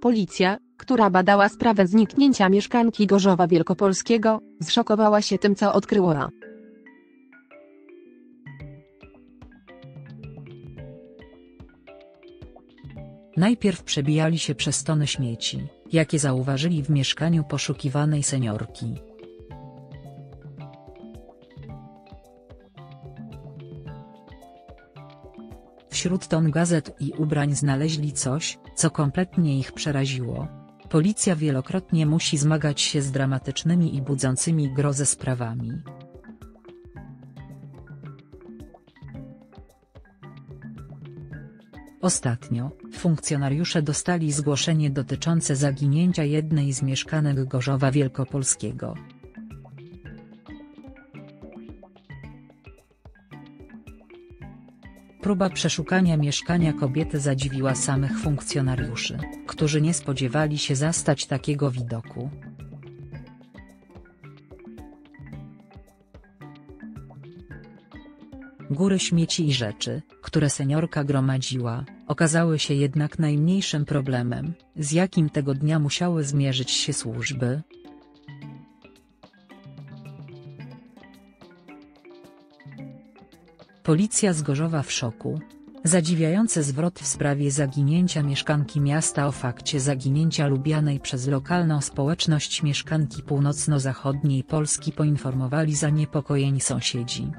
Policja, która badała sprawę zniknięcia mieszkanki Gorzowa Wielkopolskiego, zszokowała się tym co odkryła. Najpierw przebijali się przez tony śmieci, jakie zauważyli w mieszkaniu poszukiwanej seniorki. Wśród ton gazet i ubrań znaleźli coś, co kompletnie ich przeraziło. Policja wielokrotnie musi zmagać się z dramatycznymi i budzącymi grozę sprawami. Ostatnio, funkcjonariusze dostali zgłoszenie dotyczące zaginięcia jednej z mieszkanek Gorzowa Wielkopolskiego. Próba przeszukania mieszkania kobiety zadziwiła samych funkcjonariuszy, którzy nie spodziewali się zastać takiego widoku. Góry śmieci i rzeczy, które seniorka gromadziła, okazały się jednak najmniejszym problemem, z jakim tego dnia musiały zmierzyć się służby. Policja z Gorzowa w szoku. Zadziwiający zwrot w sprawie zaginięcia mieszkanki miasta o fakcie zaginięcia lubianej przez lokalną społeczność mieszkanki północno-zachodniej Polski poinformowali zaniepokojeni sąsiedzi.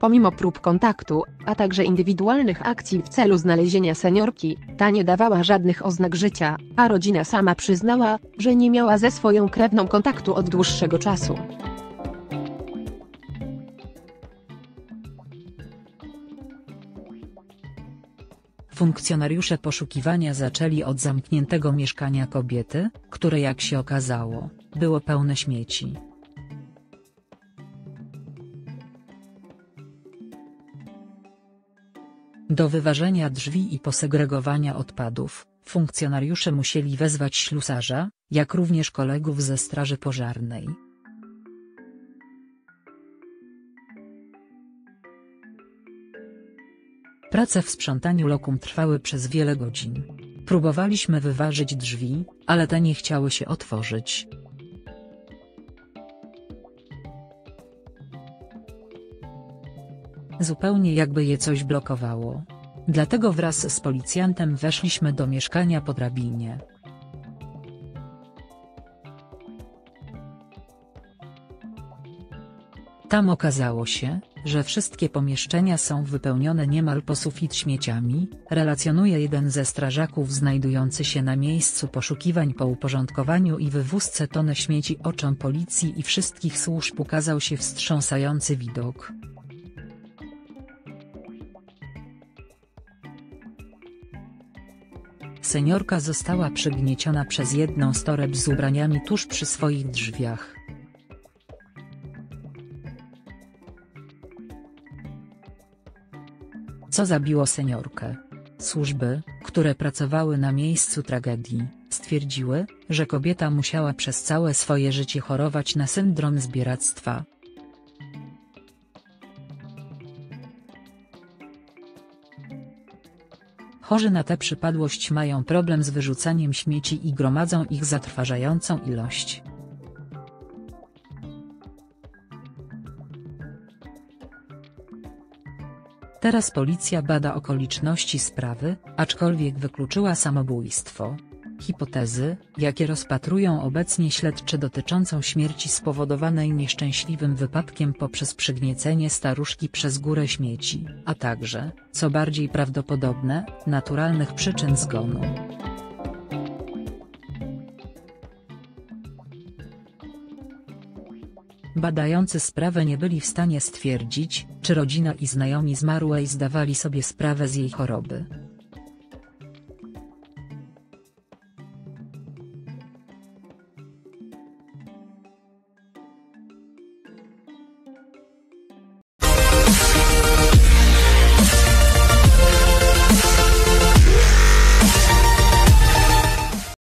Pomimo prób kontaktu, a także indywidualnych akcji w celu znalezienia seniorki, ta nie dawała żadnych oznak życia, a rodzina sama przyznała, że nie miała ze swoją krewną kontaktu od dłuższego czasu. Funkcjonariusze poszukiwania zaczęli od zamkniętego mieszkania kobiety, które jak się okazało, było pełne śmieci. Do wyważenia drzwi i posegregowania odpadów, funkcjonariusze musieli wezwać ślusarza, jak również kolegów ze straży pożarnej. Prace w sprzątaniu lokum trwały przez wiele godzin. Próbowaliśmy wyważyć drzwi, ale te nie chciały się otworzyć. Zupełnie jakby je coś blokowało. Dlatego wraz z policjantem weszliśmy do mieszkania po drabinie. Tam okazało się, że wszystkie pomieszczenia są wypełnione niemal po sufit śmieciami, relacjonuje jeden ze strażaków znajdujący się na miejscu poszukiwań po uporządkowaniu i wywózce tonę śmieci oczom policji i wszystkich służb ukazał się wstrząsający widok. Seniorka została przygnieciona przez jedną z toreb z ubraniami tuż przy swoich drzwiach. Co zabiło seniorkę? Służby, które pracowały na miejscu tragedii, stwierdziły, że kobieta musiała przez całe swoje życie chorować na syndrom zbieractwa, Chorzy na tę przypadłość mają problem z wyrzucaniem śmieci i gromadzą ich zatrważającą ilość. Teraz policja bada okoliczności sprawy, aczkolwiek wykluczyła samobójstwo. Hipotezy, jakie rozpatrują obecnie śledczy dotyczącą śmierci spowodowanej nieszczęśliwym wypadkiem poprzez przygniecenie staruszki przez górę śmieci, a także, co bardziej prawdopodobne, naturalnych przyczyn zgonu. Badający sprawę nie byli w stanie stwierdzić, czy rodzina i znajomi zmarłej zdawali sobie sprawę z jej choroby.